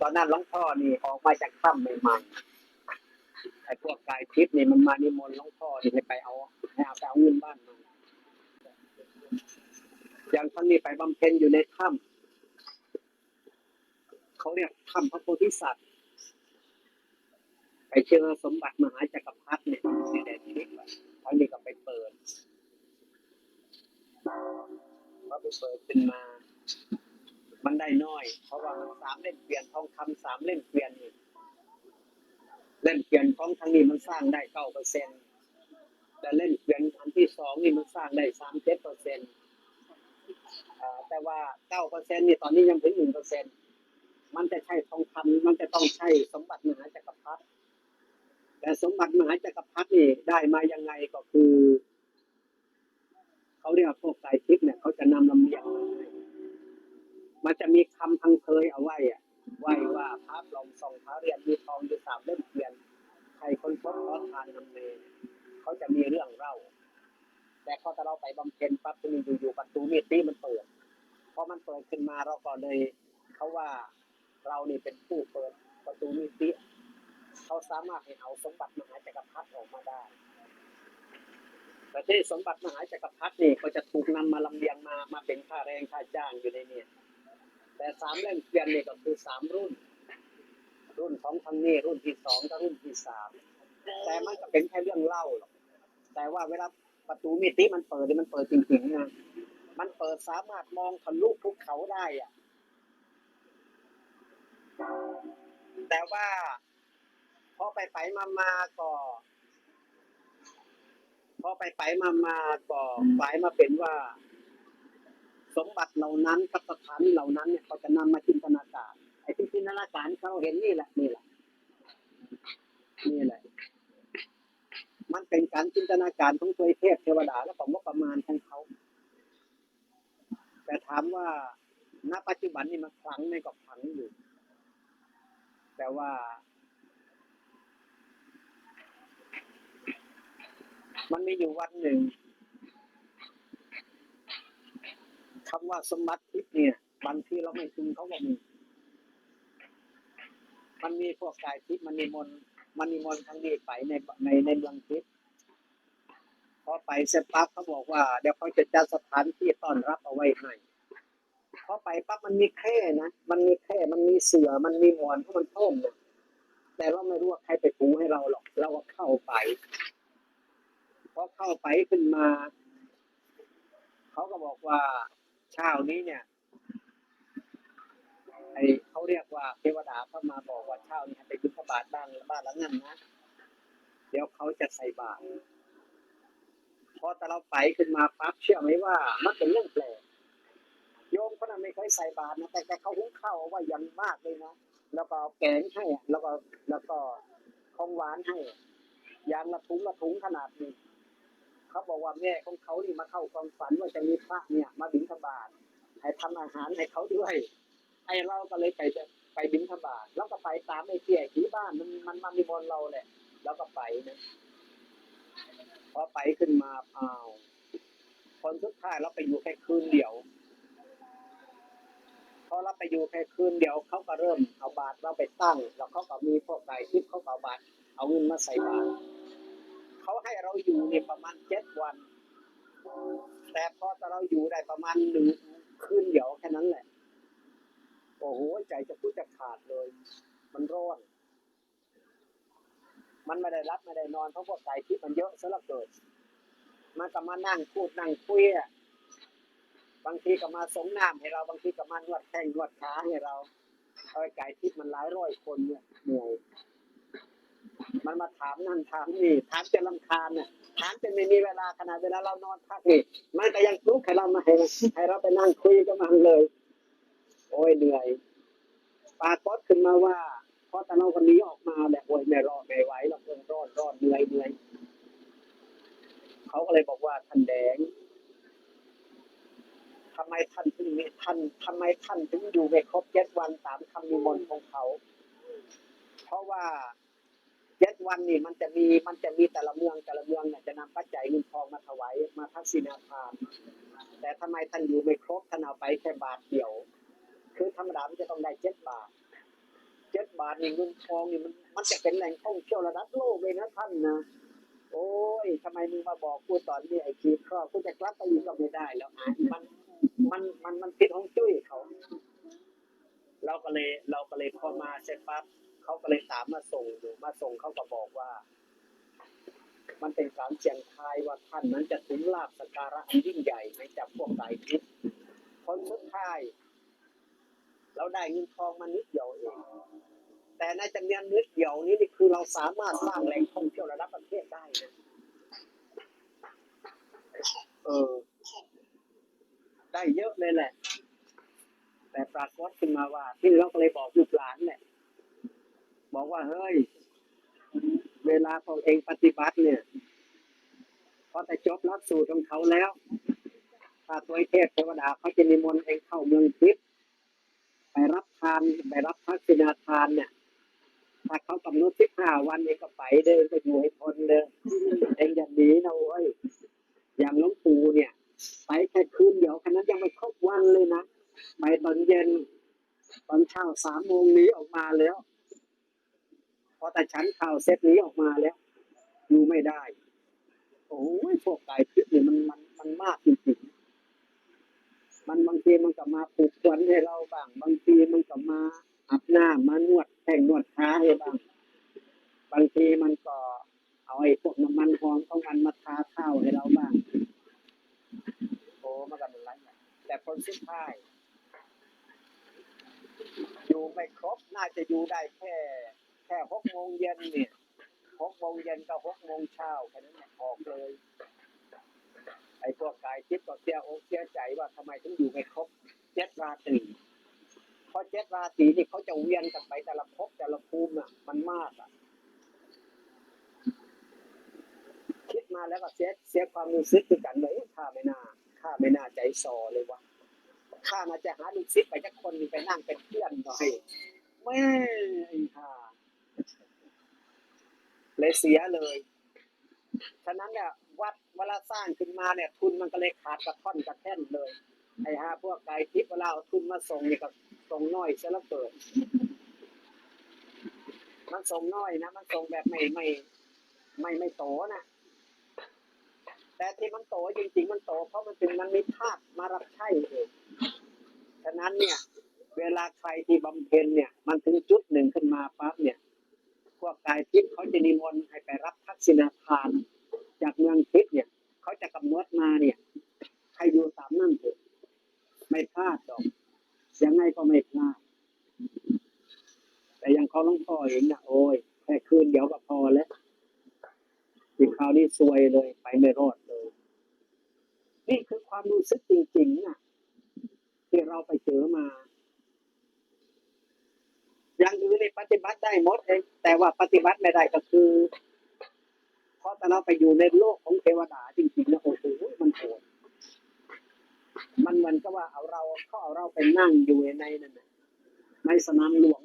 ตอนนั้นหลวงพ่อนี่ออกมาจากถ้ำใหม่ๆไอ้พวกกายทิพย์นี่มันมานิมนต์หลวงพ่อนี่ให้ไปเอาให้เอาไปเอาเงินบ้านมาอย่างท่านนี่ไปบำเพ็ญอยู่ในถ้ำเขาเรียกถ้ำพระโพธิสัตว์ไปเจอสมบัติมหาจักรพรรดิเนี่ยในแดนทิพย์ท่านนี่ก็ไปเปิดว่าไปเปิดขึ้นมา มันได้น้อย เพราะว่ามันสามเล่มเปลี่ยนทองคำสามเล่มเปลี่ยนนี่เล่มเปลี่ยนของทางนี้มันสร้างได้เก้าเปอร์เซ็นต์แต่เล่มเปลี่ยนอันที่สองนี่มันสร้างได้สามเจ็ดเปอร์เซ็นต์แต่ว่าเก้าเปอร์เซ็นต์นี่ตอนนี้ยังถึงหนึ่งเปอร์เซ็นต์มันจะใช่ทองคำมันจะต้องใช่สมบัติมหาจักรพรรดิแต่สมบัติมหาจักรพรรดินี่ได้มายังไงก็คือ เขาเรียกว่าพวกสายทิพย์เนี่ยเขาจะนำลำเลียง มันจะมีคำพังเคยเอาไว้อะไว้ว่าพระลอมส่องพระเรียนมีทองอยู่สามเล่มเทียนใครคนพบขอทานนำเนเขาจะมีเรื่องเล่า แต่พอแต่เราไปบำเพ็ญปั๊บตรงนี้อยู่ๆประตูมีดนี่มันเปิดพอมันเปิดขึ้นมาเราก็เลยเขาว่าเรานี่เป็นผู้เปิดประตูมีดีเขาสามารถให้เอาสมบัติมหาจักรพรรดิออกมาได้แต่ที่สมบัติมหาจักรพรรดินี่ก็จะถูกนำมาลำเลียงมามาเป็นค่าแรงค่าจ้างอยู่ในนี้ แต่สามเล่มเกวียนนี่ก็คือสามรุ่น รุ่นของทางนี้รุ่นที่สองกับรุ่นที่สามแต่มันก็เป็นแค่เรื่องเล่าหรอกแต่ว่าเวลาประตูมิติมันเปิดเนี่ยมันเปิดจริงๆนะมันเปิดสามารถมองทะลุภูเขาได้อะแต่ว่าพอไปไปมามาก็พอไปไปมามาก็กลายมาเป็นว่า สมบัติเหล่านั้นกับสถานเหล่านั้นเนี่ยเขาจะนำมาจินตนาการ ไอ้ที่จินตนาการเขาเห็นนี่แหละนี่แหละนี่แหละ มันเป็นการจินตนาการของตัวเทพเทวดาและของงบประมาณของเขาแต่ถามว่าณปัจจุบันนี่มันคลังในก็คลังอยู่ แต่ว่า มันมีอยู่วันหนึ่ง คำว่าสมบัติทิพย์เนี่ยบางทีเราไม่ถึงเขาก็มีมันมีพวกกายทิพย์มันมีมนมันมีมนทางนี้ไปในในในเมืองทิพย์พอไปเสร็จปั๊บเขาบอกว่า เดี๋ยวเขาจะจัดสถานที่ต้อนรับเอาไว้ให้พอไปปั๊บมันมีแค่นะมันมีแค่มันมีเสือมันมีหมอนเพราะมันท่มนะแต่เราไม่รู้ว่าใครไปปูให้เราหรอก เราก็เข้าไปพอเข้าไปขึ้นมา เขาก็บอกว่า เช้านี้เนี่ยไอเขาเรียกว่าเทวดาเข้ามาบอกว่าเช้านี้ให้ไปบิณฑบาตบ้างบ้านหลังนั้นนะเดี๋ยวเขาจะใส่บาตรพอแต่เราไปขึ้นมาปั๊บเชื่อไหมว่า มันเป็นเรื่องแปลกโยมคนนั้นไม่เคยใส่บาตรนะแต่แกเขาหุ้งข้าวเอาไว้ยังมากเลยนะแล้วก็แกงให้แล้วก็แล้วก็ของหวานให้ยางละถุงละถุงขนาดนี้ เขาบอกว่าแม่ของเขานี่มาเข้าความฝันว่าจะมีพระเนี่ย มาบิณฑบาตให้ทำอาหารให้เขาด้วย ไอ้เราก็เลยไปจะไปบิณฑบาตแล้วก็ไปตามไอ้เตี้ยที่บ้านมันมันมันมีบนเราแหละ แล้วก็ไปนะพอไปขึ้นมาอ้าวคนสุดท้ายเราไปอยู่แค่คืนเดียวพอเราไปอยู่แค่คืนเดียวเขาก็เริ่มเอาบาตรเราไปตั้ง แล้วเขาก็มีพวกไก่ทิพย์เขาเอาบาตรเอาเงินมาใส่บาตรเขา ให้เราอยู่เนี่ยประมาณเจ็ดวัน แต่พอแต่เราอยู่ได้ประมาณหนึ่งคืนเดียวแค่นั้นแหละ โอ้โหใจจะพูดจะขาดเลย มันร้อน มันไม่ได้รับไม่ได้นอนเพราะพวกไก่ที่มันเยอะซะเหลือเกินมันก็มานั่งพูดนั่งคุยอะบางทีก็มาสงน้ำให้เรา บางทีก็มานวดแข้งนวดขาให้เราเอาไอ้ไก่ที่มันหลายร้อยคนเนี่ยเหนื่อย มันมาถามนั่นถามนี่ถามจนลำคาญน่ะถามจนไม่มีเวลาขนาดเวลาเรานอนพักนี่มันก็ยังลุกให้เรามาให้ให้เราไปนั่งคุยกับมันเลย โอ้ยเหนื่อยปากฏขึ้นมาว่าพอตะเราคนนี้ออกมาแบบโอ้ยไม่รอดไม่ไหวเราเพิ่งรอดรอดเหนื่อยเหนื่อยเขาก็เลยบอกว่าท่านแดงทำไมท่านถึงมีท่านทำไมท่านถึงอยู่ไม่ครบเจ็ดวันตามคำนิมนต์ของเขา เพราะว่า เจ็ดวันนี่มันจะมีมันจะมีแต่ละเมืองแต่ละเมืองเนี่ยจะนำปัจจัยเงินทองมาถวายมาทักษิณาทานแต่ทำไมท่านอยู่ไม่ครบท่านเอาไปแค่บาทเดียว คือธรรมดามันจะต้องได้เจ็ดบาทเจ็ดบาทนี่เงินทองนี่มันมันจะเป็นแหล่งท่องเที่ยวระดับโลกเลยนะท่านนะโอ้ยทำไมมึงมาบอกกูตอนนี้ไอ้คีครอบกูจะกลับไปอีกก็ไม่ได้แล้วอะมันมันมันมันผิดของจุ้ยเขา เราก็เลยเราก็เลยพอมาเสร็จปั๊บ เขาก็เลยตามมาส่งอยู่มาส่งเขาก็บอกว่า มันเป็นการเสียงทายว่าท่านนั้นจะถึงลาบสการะอันยิ่งใหญ่ในจากพวกสายทิพย์ผลสุดท้ายเราได้เงินทองมานิดเดียวเองแต่ในจำนวนนิดเดียวนี้นี่คือเราสามารถสร้างแหล่งท่องเที่ยวระดับประเทศได้นะเออ ได้เยอะเลยแหละ แต่ปรากฏขึ้นมาว่า ที่เราก็เลยบอกลูกหลานเนี่ย บอกว่าเฮ้ย เวลาของเองปฏิบัติเนี่ยพอแต่จบหลักสูตรของเขาแล้ว ถ้าตัวเทพเทวดาเขาจะนิมนต์เองเข้าเมืองทิพย์ไปรับทานไปรับทักษิณาทานเนี่ยถ้าเขากำหนดสิบห้าวันเองก็ไปเดินก็อยู่ให้พ้นเลยเองอย่างนี้นะเว้ยอย่างหลวงปู่เนี่ย ไปแค่คืนเดียวแค่นั้นยังไม่ครบวันเลยนะไปตอนเย็นตอนเช้าสามโมงนี้ออกมาแล้ว แต่ฉันข่าวเซตนี้ออกมาแล้วอยู่ไม่ได้ โอ้ยพวกไก่พิษเนี่ยมันมันมันมากจริงๆมันบางทีมันกลับมาปลุกควันให้เราบ้าง บางทีมันกลับมาอาบหน้ามานวดแข่งนวดขาให้บ้าง บางทีมันก็เอาไอ้พวกน้ำมันหอมของมันมาทาบ้าง โอ้มันก็เป็นไรเนี่ยแต่ผลสุดท้าย อยู่ไม่ครบ น่าจะอยู่ได้แค่ แค่หกโมงเย็นเนี่ยหกโมงเย็นกับหกโมงเช้าแค่นั้นแหละออกเลย ไอ้พวกกายทิพย์ก็เสียอกเสียใจว่าทำไมถึงอยู่ไม่ครบเจ็ดราตรีเพราะเจ็ดราตรีนี่เขาจะเวียนกันไปแต่ละภพแต่ละภูมิอะ มันมากอะ คิด มาแล้วก็เสียเสียความรู้สึกคือกันเลยข้าไม่น่าข้าไม่น่าใจซอเลยวะข้าน่าจะหาลูกศิษย์ไปจักคนไปนั่งเป็นเพื่อนหน่อยแม่ไอ้ห่าเลยเสียเลยฉะนั้นเนี่ยวัดเวลาสร้างขึ้นมาเนี่ย ทุนมันก็เลยขาดกระท่อนกระแท่นเลยไอ้ฮะพวกไก่ทิพย์เวลาเอาทุนมาส่งเนี่ยก็ส่งน้อยเสียแล้วเกิดมันส่งน้อยนะมันส่งแบบไม่ไม่ไม่ไม่โตนะ แต่ที่มันโตจริง ๆ มันโตเพราะมันถึงมันมีธาตุมารับใช้เองฉะนั้นเนี่ย เวลาใครที่บำเพ็ญเนี่ย มันถึงจุดหนึ่งขึ้นมาปั๊บเนี่ย พวกกายทิพย์เขาจะนิมนต์ให้ไปรับทักษิณาทาน จากเมืองทิพย์เนี่ย เขาจะกำหนดมาเนี่ยให้อยู่ตามนั่นเถอะไม่พลาดหรอกยังไงก็ไม่พลาดแต่ยังเขาหลวงพ่อเองนะโอ้ยแค่คืนเดียวก็พอแล้วอีกคราวนี้ซวยเลยไปไม่รอด นี่คือความรู้สึกจริงๆนะที่เราไปเจอมา อย่างอื่นในปฏิบัติได้หมดเองแต่ว่าปฏิบัติไม่ได้ก็คือเพราะแต่เราไปอยู่ในโลกของเทวดาจริงๆนะโอ้โหมันโหดมันมือนกับว่าเอาเราเขาเอาเราไปนั่งอยู่ในนั่นนะในสนามหลวง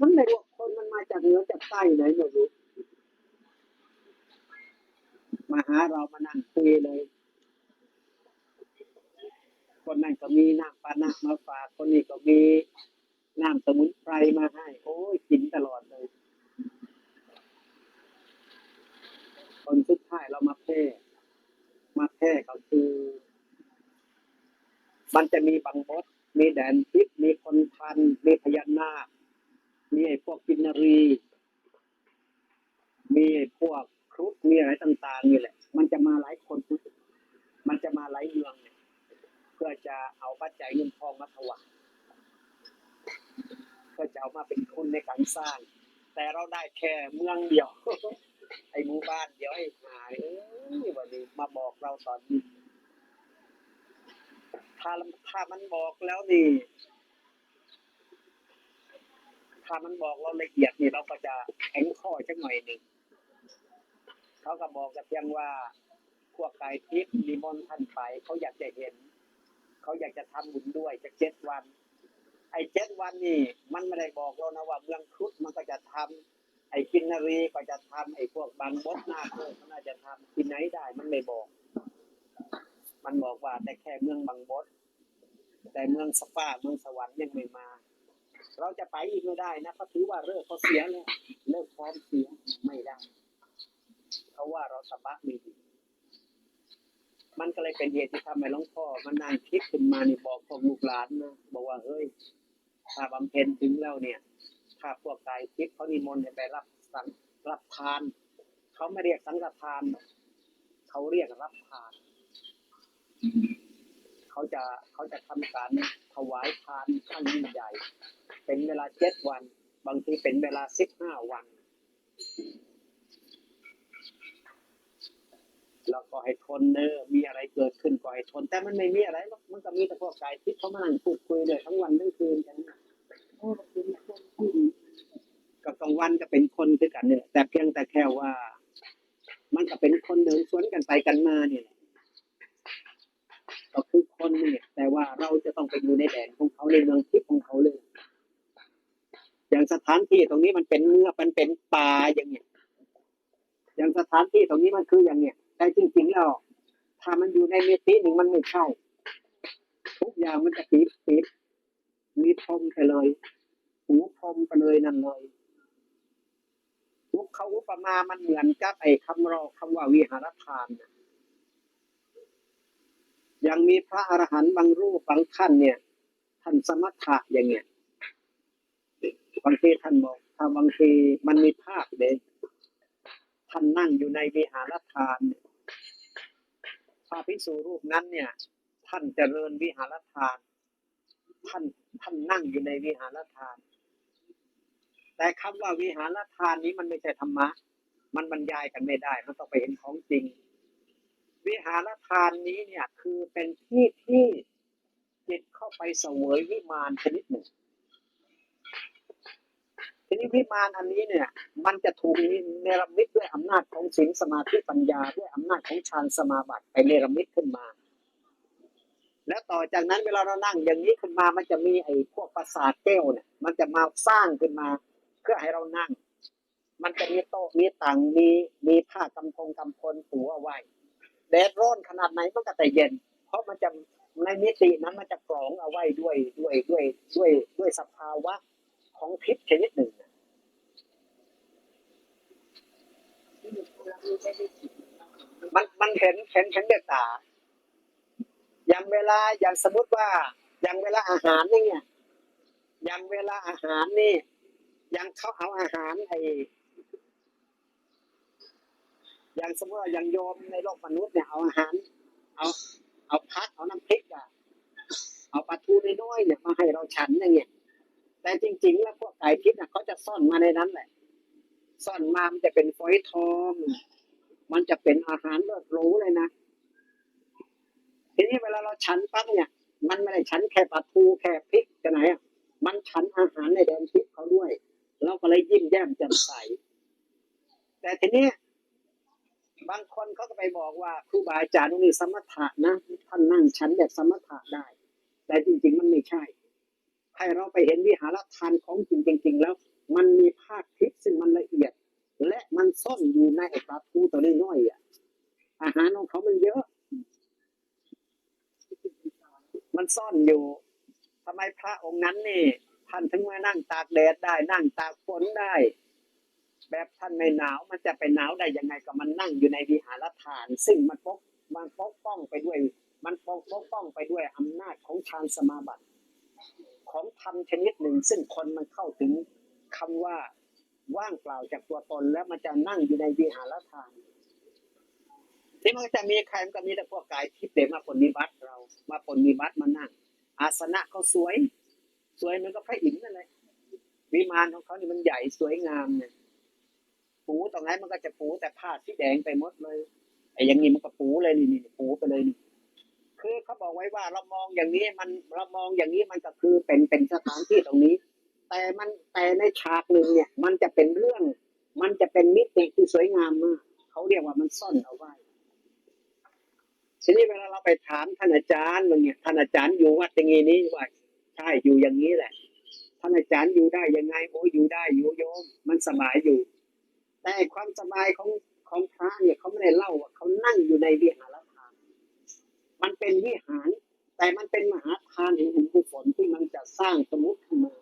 มันไม่รู้คนมันมาจากเหนือจากใต้ไหนไม่รู้มาหาเรามานั่งคุยเลย คนนั้นก็มีน้ำปานะมาฝากคนนี้ก็มีน้ำสมุนไพรมาให้ โอ้ยกินตลอดเลย คนสุดท้ายเรามาแพร่มาแพร่ก็คือ มันจะมีบางบดมีแดนทิพย์มีคนพัน มีพญานาค มีไอ้พวกกินนรี มีไอ้พวกครุฑมีอะไรต่างๆนี่แหละ มันจะมาหลายคน มันจะมาหลายเมืองเนี่ย เพื่อจะเอาปัจจัยเงินทองมาถวายเพื่อจะเอามาเป็นทุนในการสร้าง แต่เราได้แค่เมืองเดียว ไอ้หมู่บ้านเดียวไอ้หายเอ้ยวันนี้มาบอกเราตอนนี้ถ้าถ้ามันบอกแล้วนี่ถ้ามันบอกเราละเอียดนี่เราก็จะแข็งข้อจักหน่อยหนึ่งเขาก็บอกกับเพียงว่าพวกกายทิพย์นิมนต์ท่านไปเขาอยากจะเห็น เขาอยากจะทำบุญด้วยจะเจ็ดวัน ไอ้เจ็ดวันนี่มันไม่ได้บอกเรานะว่าเมืองครุฑมันก็จะทำไอ้กินนารีก็จะทำไอ้พวกบางบดหน้าคมันน่าจะทำที่ไหนได้มันไม่บอก มันบอกว่าแต่แค่เมืองบางบดแต่เมืองสปาเมืองสวรรค์ยังไม่มา เราจะไปไปอีกไม่ได้นะเขาถือว่าเลิกเขาเสียแล้วเลิกพร้อมเสียไม่ได้เพราะว่าเราสบะไม่ดี มันก็เลยเป็นเหตุที่ทำให้หลวงพ่อมานั่งคิดขึ้นมานี่บอกพวกลูกหลานนะบอกว่าเฮ้ยถ้าบำเพ็ญถึงแล้วเนี่ย ถ้าพวกกายทิพย์เขานิมนต์ไปรับสังรับทานเขาไม่เรียกสังฆทานเขาเรียกรับทานเขาจะเขาจะทำการถวายทานขั้นยิ่งใหญ่ เป็นเวลาเจ็ดวัน บางทีเป็นเวลาสิบห้าวัน แล้วก็ให้ทนเนอมีอะไรเกิดขึ้นก็ให้ทน แต่มันไม่มีอะไรหรอกมันก็มีแต่พวกกายทิพย์เขามานั่งพูดคุยเลยทั้งวันทั้งคืนกันก็กับกลางวันก็เป็นคนคือกันเนี่ยแต่เพียงแต่แค่ว่า มันก็เป็นคนเดินสวนกันไปกันมาเนี่ยแหละก็คือคนเนี่ยแต่ว่าเราจะต้องไปอยู่ในแดนของเขาในเมืองทิพย์ของเขาเลย อย่างสถานที่ตรงนี้มันเป็นเมือมันเป็นป่าอย่างเงี้ยอย่างสถานที่ตรงนี้มันคืออย่างเนี้ย แต่จริงๆแล้วถ้ามันอยู่ในมิติหนึ่งมันไม่เข้าทุกอย่างมันจะปิดปิดมีพรมไปเลยหูพรมไปเลยนั่นเลยอุปเขาอุปมา มันเหมือนกับไอ้คำรอคำว่าวิหารทานนะยังมีพระอรหันต์บางรูปบางท่านเนี่ย ท่านสมถะอย่างเงี้ยบางทีท่านบอกถ้าบางทีมันมีภาพเด็ท่านนั่งอยู่ในวิหารทานเนี่ย ระภิกษุรูปนั้นเนี่ย ท่านเจริญวิหารทาน ท่านท่านนั่งอยู่ในวิหารทาน แต่คำว่าวิหารทานนี้มันไม่ใช่ธรรมะ มันบรรยายกันไม่ได้ มันต้องไปเห็นของจริง วิหารทานนี้เนี่ยคือเป็นที่ที่จิตเข้าไปเสวยวิมานชนิดหนึ่ง ทีนี้วิมานอันนี้เนี่ย มันจะถูกเนรมิตด้วยอำนาจของศีลสมาธิปัญญาด้วยอำนาจของฌานสมาบัติไปเนรมิตขึ้นมา แล้วต่อจากนั้นเวลาเรานั่งอย่างนี้ขึ้นมามันจะมีไอ้พวกประสาทแก้วเนี่ย มันจะมาสร้างขึ้นมา เพื่อให้เรานั่ง มันจะมีโต๊ะมีตังมีมีผ้ากำพงกำพลปูเอาไว้แดดร้อนขนาดไหนมันก็แต่เย็น เพราะมันจะในมิตินั้นมันจะกรองเอาไว้ด้วยด้วยด้วยด้วยด้วยสภาวะ ของทิพย์ชนิดหนึ่งนะมันมันเห็นเห็นเห็นด้วยตา อย่างเวลาอย่างสมมติว่า อย่างเวลาอาหารนี่เนี่ยอย่างเวลาอาหารนี่อย่างเขาเอาอาหารไออย่างสมมติว่าอย่างโยมในโลกมนุษย์เนี่ยเอาอาหาร เอาเอาพักเอาน้ำพริกอะเอาปลาทูน้อยๆเนี่ยมาให้เราฉันอย่างเงี้ย แต่จริง ๆ แล้วพวกไก่พิษน่ะเขาจะซ่อนมาในนั้นแหละ ซ่อนมามันจะเป็นฝอยทอง มันจะเป็นอาหารเลิศรู้เลยนะ ทีนี้เวลาเราฉันปั๊บเนี่ย มันไม่ได้ฉันแค่ปลาทูแค่พริกกันไหนอะมันฉันอาหารในแดนทิพย์เขาด้วย เราก็เลยยิ้มแย้มแจ่มใส แต่ทีนี้บางคนเขาก็ไปบอกว่าครูบาอาจารย์นี่สมถะนะท่านนั่งฉันแบบสมถะได้ แต่จริง ๆ มันไม่ใช่ ให้เราไปเห็นวิหารทานของจริงจริงๆแล้ว มันมีภาคทิพย์ซึ่งมันละเอียด และมันซ่อนอยู่ในปลาทูตัวน้อยๆอะอาหารของเขามันเยอะ มันซ่อนอยู่ทำไมพระองค์นั้นนี่ท่านถึงมานั่งตากแดดได้ นั่งตากฝนได้ แบบท่านไม่หนาวมันจะไปหนาวได้ยังไงก็มันนั่งอยู่ในวิหารทาน ซึ่งมันปกมันปกป้องไปด้วย มันปกปกป้องไปด้วยอำนาจของฌานสมาบัติ ของธรรมชนิดหนึ่ง ซึ่งคนมันเข้าถึงคำว่าว่างเปล่าจากตัวตนแล้วมันจะนั่งอยู่ในวิหารทานที่มันจะมีใครมันก็มีแต่พวกกายทิพย์เดมาปฏิบัติเรามาปฏิบัติมานั่ง อาสนะเขาสวย สวยมือนกับพระอินทร์นั่นเลยวิมานของเขานี่มันใหญ่สวยงามเนี่ยปูตรงไหนมันก็จะปูแต่ผ้าสีแดงไปหมดเลยไอ้อย่างนี้มันก็ปูเลยนี่นี่ปูไปเลยนี่ คือเขาบอกไว้ว่าเรามองอย่างนี้มันเรามองอย่างนี้มันก็คือเป็นเป็นสถานที่ตรงนี้ แต่มันแต่ในฉากหนึ่งเนี่ย มันจะเป็นเรื่อง มันจะเป็นมิติที่สวยงามมากเขาเรียกว่ามันซ่อนเอาไว้ทีนี้เวลาเราไปถามท่านอาจารย์เนี่ยท่านอาจารย์อยู่วัดอย่างงี้นี้ว่าใช่อยู่อย่างนี้แหละท่านอาจารย์อยู่ได้ยังไงโอ้อยู่ได้อยู่โยม มันสบายอยู่ แต่ความสบายของของพระเนี่ยเขาไม่ได้เล่าว่าเขานั่งอยู่ในวิหาร มันเป็นวิหาร แต่มันเป็นมหาทานแห่งบุญกุศลที่มันจะสร้างสมุติขึ้นมา